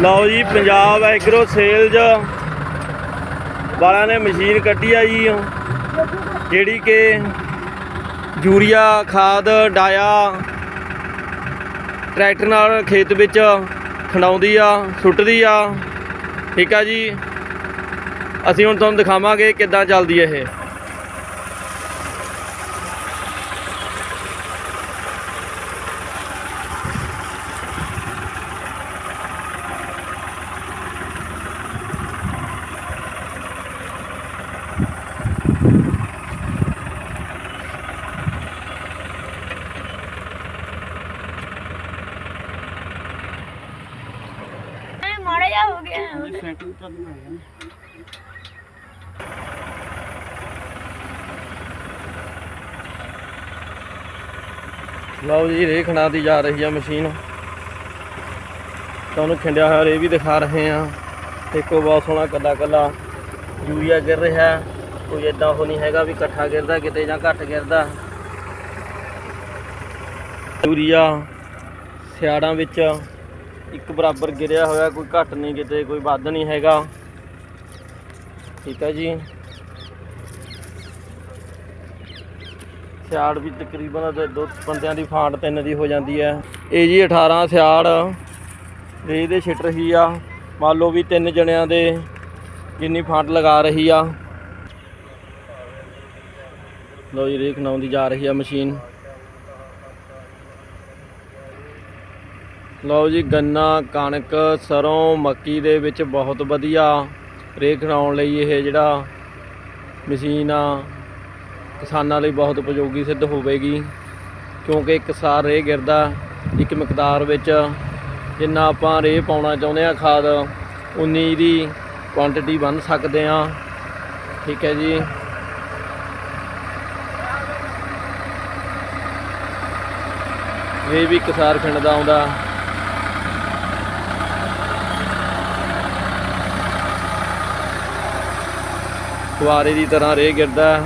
ਲਓ ਜੀ, Punjab agro sales. ਵਾਲਿਆਂ ਨੇ ਮਸ਼ੀਨ ਕੱਢੀ ਆ ਜੀ। ਜਿਹੜੀ ਕਿ ਯੂਰੀਆ, ਖਾਦ, ਡਾਇਆ ਟਰੈਕਟਰ ਨਾਲ ਖੇਤ ਵਿੱਚ ਖੰਡਾਉਂਦੀ ਆ, ਸੁੱਟਦੀ ਆ। ਠੀਕ ਆ ਜੀ। ਅਸੀਂ ਹੁਣ ਤੁਹਾਨੂੰ ਦਿਖਾਵਾਂਗੇ ਕਿੱਦਾਂ ਚੱਲਦੀ ਇਹ। ਹੈ ਇਹ ਲਓ ਜੀ ਰੇ ਖਣਾ ਦੀ ਜਾ ਰਹੀ ਆ ਮਸ਼ੀਨ। ਤੁਹਾਨੂੰ ਖਿੰਡਿਆ ਹੋਇਆ ਰੇ ਵੀ ਦਿਖਾ ਰਹੇ ਆ। ਦੇਖੋ ਬਹੁਤ ਸੋਹਣਾ ਕੱਲਾ ਕੱਲਾ ਯੂਰੀਆ ਗਿਰ ਰਿਹਾ। ਕੋਈ ਇਦਾਂ ਉਹ ਨਹੀਂ ਹੈਗਾ ਵੀ ਇਕੱਠਾ ਗਿਰਦਾ ਕਿਤੇ ਜਾਂ ਘੱਟ ਗਿਰਦਾ। ਯੂਰੀਆ ਸਿਆੜਾਂ ਵਿੱਚ ਇੱਕ ਬਰਾਬਰ ਗਿਰਿਆ ਹੋਇਆ, ਕੋਈ ਘੱਟ ਨਹੀਂ ਕਿਤੇ, ਕੋਈ ਵੱਧ ਨਹੀਂ ਹੈਗਾ। ਠੀਕ ਹੈ ਜੀ। ਸਿਆੜ ਵੀ ਤਕਰੀਬਨ ਦੋ- ਬੰਦਿਆਂ ਦੀ ਫਾਂਟ ਤਿੰਨ ਦੀ ਹੋ ਜਾਂਦੀ ਹੈ। ਇਹ ਜੀ 18 ਸਿਆੜ ਰੇਹ ਦੇ ਛਿੱਟ ਰਹੀ ਆ। ਮੰਨ ਲਓ ਵੀ ਤਿੰਨ ਜਣਿਆਂ ਦੇ ਜਿੰਨੀ ਫਾਂਟ ਲਗਾ ਰਹੀ ਆ। ਲੋ ਜੀ ਰੇ ਖਣਾਉਂਦੀ ਜਾ ਰਹੀ ਆ ਮਸ਼ੀਨ। ਲਓ ਜੀ, ਗੰਨਾ, ਕਣਕ, ਸਰੋਂ, ਮੱਕੀ ਦੇ ਵਿੱਚ ਬਹੁਤ ਵਧੀਆ ਰੇ ਖਣਾਉਣ ਲਈ ਇਹ ਜਿਹੜਾ ਮਸ਼ੀਨ ਆ, ਕਿਸਾਨਾਂ ਲਈ ਬਹੁਤ ਉਪਯੋਗੀ ਸਿੱਧ ਹੋਵੇਗੀ, ਕਿਉਂਕਿ ਇੱਕ ਸਾਰ ਰੇ ਗਿਰਦਾ, ਇੱਕ ਮਕਦਾਰ ਵਿੱਚ ਜਿੰਨਾ ਆਪਾਂ ਰੇ ਪਾਉਣਾ ਚਾਹੁੰਦੇ ਆ ਖਾਦ, ਉਨੀ ਦੀ ਕੁਆਂਟੀਟੀ ਬਣ ਸਕਦੇ ਆ ਠੀਕ ਹੈ ਜੀ। ਇਹ ਵੀ ਕਿਸਾਰ ਸਾਰ ਦਾ ਆਉਂਦਾ। ਫੁਆਰੇ ਦੀ ਤਰ੍ਹਾਂ ਰੇ ਗਿਰਦਾ